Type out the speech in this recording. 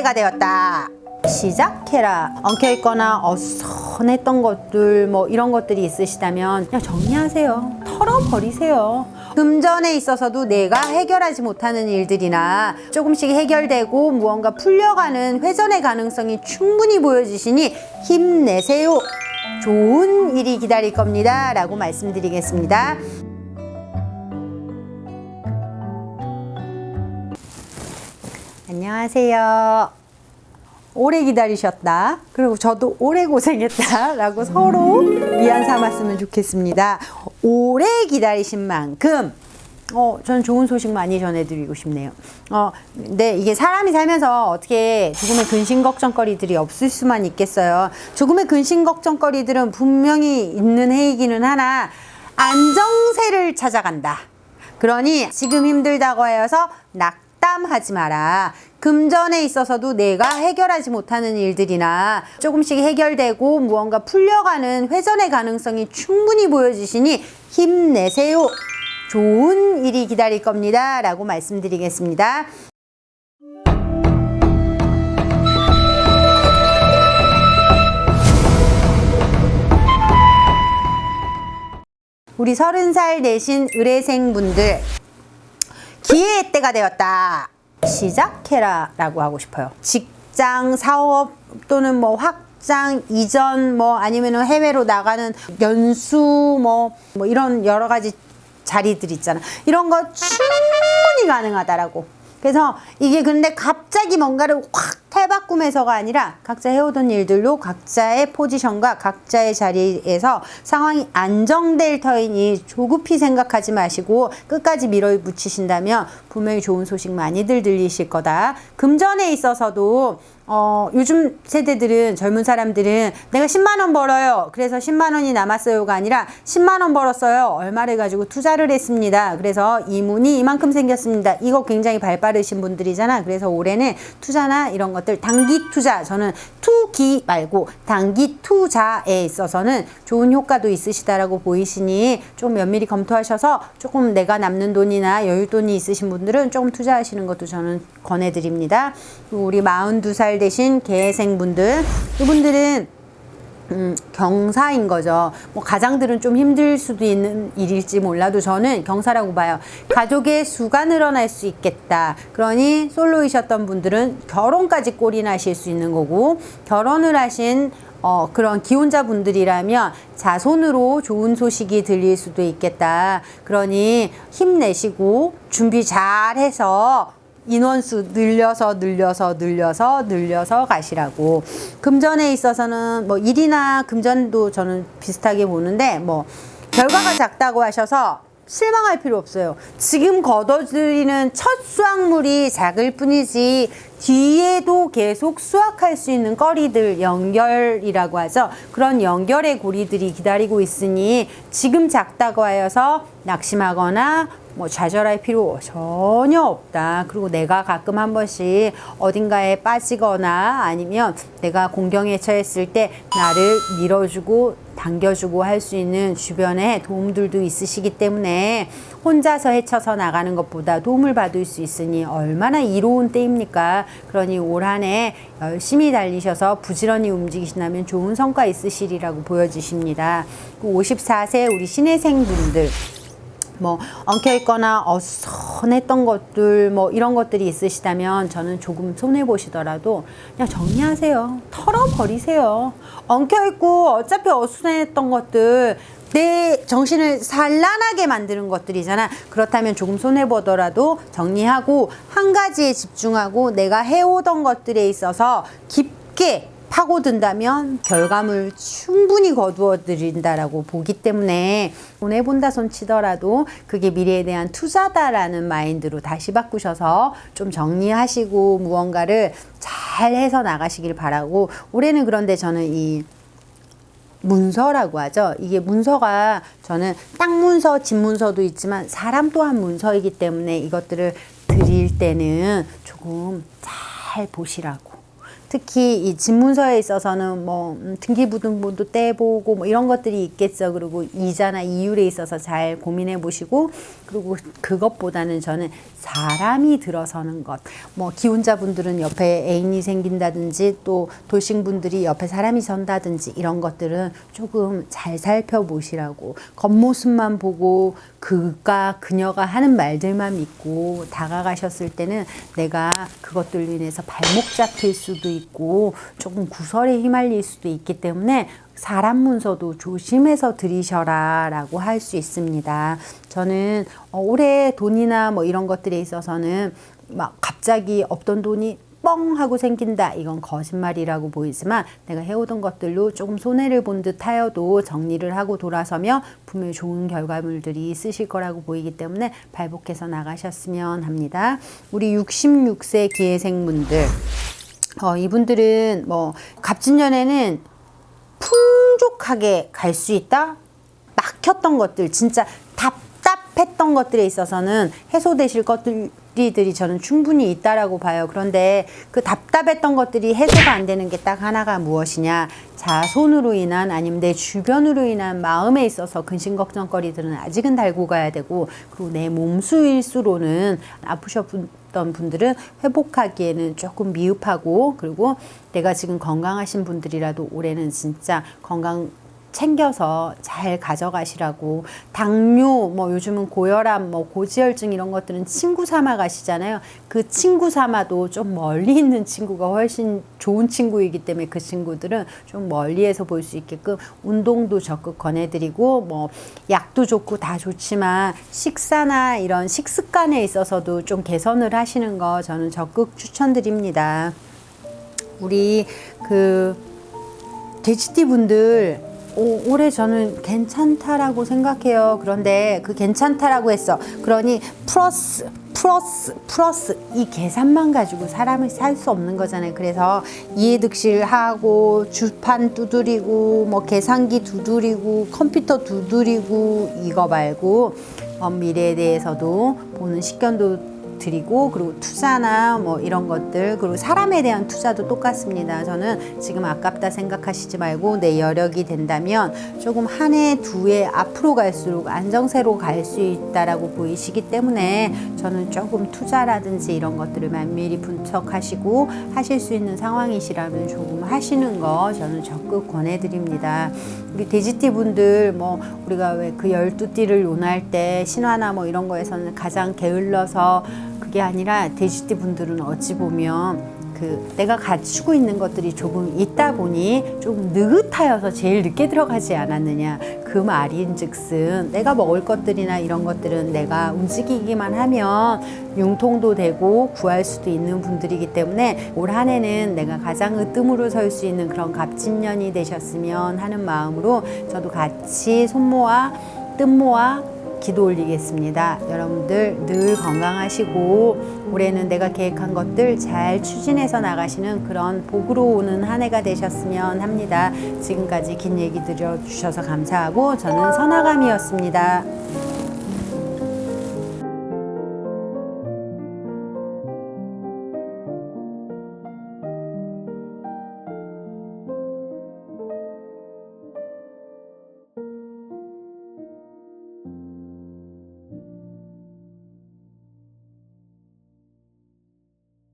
때가 되었다. 시작해라. 엉켜있거나 어선했던 것들, 뭐 이런 것들이 있으시다면 그냥 정리하세요. 털어버리세요. 금전에 있어서도 내가 해결하지 못하는 일들이나 조금씩 해결되고 무언가 풀려가는 회전의 가능성이 충분히 보여지시니 힘내세요. 좋은 일이 기다릴 겁니다. 라고 말씀드리겠습니다. 안녕하세요. 오래 기다리셨다. 그리고 저도 오래 고생했다. 라고 서로 위안 삼았으면 좋겠습니다. 오래 기다리신 만큼 어, 저는 좋은 소식 많이 전해드리고 싶네요. 어, 근데 이게 사람이 살면서 어떻게 죽음의 근심 걱정거리들이 없을 수만 있겠어요. 죽음의 근심 걱정거리들은 분명히 있는 해이기는 하나 안정세를 찾아간다. 그러니 지금 힘들다고 하여서 낙담하지 마라. 금전에 있어서도 내가 해결하지 못하는 일들이나 조금씩 해결되고 무언가 풀려가는 회전의 가능성이 충분히 보여지시니 힘내세요. 좋은 일이 기다릴 겁니다. 라고 말씀드리겠습니다. 우리 서른 살 내신 의뢰생 분들 기회의 때가 되었다. 시작해라 라고 하고 싶어요. 직장, 사업 또는 뭐 확장, 이전 뭐 아니면 해외로 나가는 연수 뭐, 뭐 이런 여러 가지 자리들 있잖아. 이런 거 충분히 가능하다라고. 그래서 이게 근데 갑자기 뭔가를 확 탈바꿈해서가 아니라 각자 해오던 일들로 각자의 포지션과 각자의 자리에서 상황이 안정될 터이니 조급히 생각하지 마시고 끝까지 밀어붙이신다면 분명히 좋은 소식 많이들 들리실 거다. 금전에 있어서도 어, 요즘 세대들은 젊은 사람들은 내가 10만 원 벌어요. 그래서 10만 원이 남았어요가 아니라 10만 원 벌었어요. 얼마를 가지고 투자를 했습니다. 그래서 이문이 이만큼 생겼습니다. 이거 굉장히 발 빠르신 분들이잖아. 그래서 올해는 투자나 이런 것들 단기 투자 저는 투기 말고 단기 투자에 있어서는 좋은 효과도 있으시다라고 보이시니 좀 면밀히 검토하셔서 조금 내가 남는 돈이나 여윳돈이 있으신 분들은 조금 투자하시는 것도 저는 권해드립니다. 우리 42살 되신 개생분들 이분들은 음, 경사인 거죠. 뭐 가장들은 좀 힘들 수도 있는 일일지 몰라도 저는 경사라고 봐요. 가족의 수가 늘어날 수 있겠다. 그러니 솔로이셨던 분들은 결혼까지 꼴이 나실 수 있는 거고 결혼을 하신 어, 그런 기혼자 분들이라면 자손으로 좋은 소식이 들릴 수도 있겠다. 그러니 힘내시고 준비 잘 해서 인원수 늘려서 늘려서 늘려서 늘려서 가시라고. 금전에 있어서는 뭐 일이나 금전도 저는 비슷하게 보는데 뭐 결과가 작다고 하셔서 실망할 필요 없어요. 지금 걷어들이는 첫 수확물이 작을 뿐이지 뒤에도 계속 수확할 수 있는 거리들 연결이라고 하죠. 그런 연결의 고리들이 기다리고 있으니 지금 작다고 하여서 낙심하거나 뭐 좌절할 필요 전혀 없다. 그리고 내가 가끔 한 번씩 어딘가에 빠지거나 아니면 내가 공경에 처했을 때 나를 밀어주고 당겨주고 할 수 있는 주변에 도움들도 있으시기 때문에 혼자서 헤쳐서 나가는 것보다 도움을 받을 수 있으니 얼마나 이로운 때입니까? 그러니 올 한 해 열심히 달리셔서 부지런히 움직이신다면 좋은 성과 있으시리라고 보여지십니다. 54세 우리 신혜생 분들 뭐 엉켜 있거나 어선했던 것들 뭐 이런 것들이 있으시다면 저는 조금 손해 보시더라도 그냥 정리하세요. 털어버리세요. 엉켜 있고 어차피 어선했던 것들 내 정신을 산란하게 만드는 것들이잖아. 그렇다면 조금 손해 보더라도 정리하고 한 가지에 집중하고 내가 해오던 것들에 있어서 깊게 파고든다면 결과물 충분히 거두어 드린다라고 보기 때문에 손해 본다 손 치더라도 그게 미래에 대한 투자다라는 마인드로 다시 바꾸셔서 좀 정리하시고 무언가를 잘 해서 나가시길 바라고 올해는 그런데 저는 이 문서라고 하죠. 이게 문서가 저는 땅 문서, 집 문서도 있지만 사람 또한 문서이기 때문에 이것들을 드릴 때는 조금 잘 보시라고. 특히 이 집문서에 있어서는 뭐 음, 등기부등본도 떼보고 뭐 이런 것들이 있겠죠. 그리고 이자나 이율에 있어서 잘 고민해 보시고 그리고 그것보다는 저는 사람이 들어서는 것. 뭐 기혼자분들은 옆에 애인이 생긴다든지 또 돌싱분들이 옆에 사람이 선다든지 이런 것들은 조금 잘 살펴보시라고 겉모습만 보고 그가 그녀가 하는 말들만 믿고 다가가셨을 때는 내가 그것들로 인해서 발목 잡힐 수도 있고 조금 구설에 휘말릴 수도 있기 때문에 사람 문서도 조심해서 들이셔라 라고 할 수 있습니다. 저는 어, 올해 돈이나 뭐 이런 것들에 있어서는 막 갑자기 없던 돈이 뻥 하고 생긴다. 이건 거짓말이라고 보이지만 내가 해오던 것들로 조금 손해를 본 듯 하여도 정리를 하고 돌아서며 분명히 좋은 결과물들이 있으실 거라고 보이기 때문에 발복해서 나가셨으면 합니다. 우리 66세 기회생분들 어, 이분들은 뭐 갑진년에는 풍족하게 갈 수 있다. 막혔던 것들, 진짜 답답했던 것들에 있어서는 해소되실 것들이 저는 충분히 있다라고 봐요. 그런데 그 답답했던 것들이 해소가 안 되는 게 딱 하나가 무엇이냐. 자손으로 인한 아니면 내 주변으로 인한 마음에 있어서 근심 걱정거리들은 아직은 달고 가야 되고 그리고 내 몸수일수로는 아프셨던 분들은 회복하기에는 조금 미흡하고 그리고 내가 지금 건강하신 분들이라도 올해는 진짜 건강 챙겨서 잘 가져가시라고 당뇨 뭐 요즘은 고혈압 뭐 고지혈증 이런 것들은 친구 삼아 가시잖아요. 그 친구 삼아도 좀 멀리 있는 친구가 훨씬 좋은 친구이기 때문에 그 친구들은 좀 멀리에서 볼 수 있게끔 운동도 적극 권해드리고 뭐 약도 좋고 다 좋지만 식사나 이런 식습관에 있어서도 좀 개선을 하시는 거 저는 적극 추천드립니다. 우리 그 돼지띠 분들 오, 올해 저는 괜찮다라고 생각해요. 그런데 그 괜찮다라고 했어. 그러니 플러스 플러스 플러스 이 계산만 가지고 사람을 살 수 없는 거잖아요. 그래서 이해득실하고 주판 두드리고 뭐 계산기 두드리고 컴퓨터 두드리고 이거 말고 먼 미래에 대해서도 보는 식견도 드리고 그리고 투자나 뭐 이런 것들 그리고 사람에 대한 투자도 똑같습니다. 저는 지금 아깝다 생각하시지 말고 내 여력이 된다면 조금 한 해 두 해 앞으로 갈수록 안정세로 갈 수 있다라고 보이시기 때문에 저는 조금 투자라든지 이런 것들을 면밀히 분석하시고 하실 수 있는 상황이시라면 조금 하시는 거 저는 적극 권해드립니다. 우리 돼지띠 분들 뭐 우리가 왜 그 열두 띠를 논할 때 신화나 뭐 이런 거에서는 가장 게을러서 그게 아니라 돼지띠 분들은 어찌 보면 그 내가 갖추고 있는 것들이 조금 있다 보니 조금 느긋하여서 제일 늦게 들어가지 않았느냐. 그 말인즉슨 내가 먹을 것들이나 이런 것들은 내가 움직이기만 하면 융통도 되고 구할 수도 있는 분들이기 때문에 올 한해는 내가 가장 으뜸으로 설 수 있는 그런 갑진년이 되셨으면 하는 마음으로 저도 같이 손모아 뜸모아 기도 올리겠습니다. 여러분들 늘 건강하시고 올해는 내가 계획한 것들 잘 추진해서 나가시는 그런 복으로 오는 한 해가 되셨으면 합니다. 지금까지 긴 얘기 들어주셔서 감사하고 저는 선아감이었습니다.